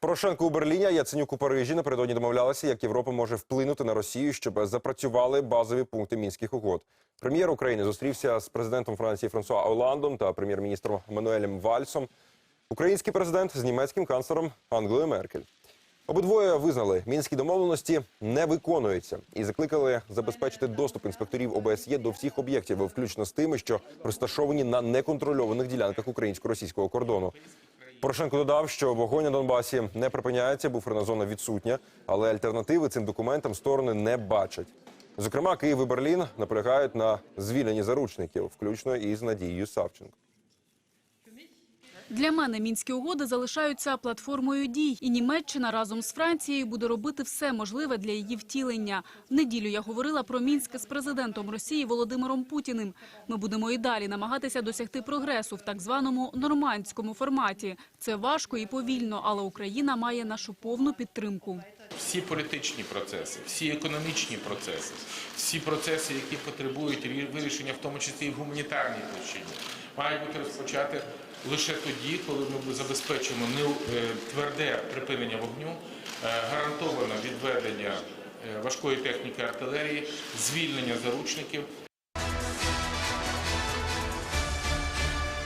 Порошенко у Берліні, а Яценюк у Парижі напередодні домовлялися, як Європа може вплинути на Росію, щоб запрацювали базові пункти мінських угод. Прем'єр України зустрівся з президентом Франції Франсуа Оландом та прем'єр-міністром Мануелем Вальсом. Український президент з німецьким канцлером Ангелою Меркель. Обидвоє визнали, мінські домовленості не виконуються і закликали забезпечити доступ інспекторів ОБСЄ до всіх об'єктів, включно з тими, що розташовані на неконтрольованих ділянках українсько-російського кордону. Порошенко додав, що вогонь на Донбасі не припиняється, буферна зона відсутня, але альтернативи цим документам сторони не бачать. Зокрема, Київ і Берлін наполягають на звільненні заручників, включно із Надією Савченко. Для мене мінські угоди залишаються платформою дій, і Німеччина разом з Францією буде робити все можливе для її втілення. В неділю я говорила про Мінськ з президентом Росії Володимиром Путіним. Ми будемо і далі намагатися досягти прогресу в так званому нормандському форматі. Це важко і повільно, але Україна має нашу повну підтримку. всі політичні процеси, всі економічні процеси, всі процеси, які потребують вирішення, в тому числі і в гуманітарній мають бути розпочати лише тоді, коли ми забезпечимо е, тверде припинення вогню, е, гарантоване відведення е, важкої техніки артилерії, звільнення заручників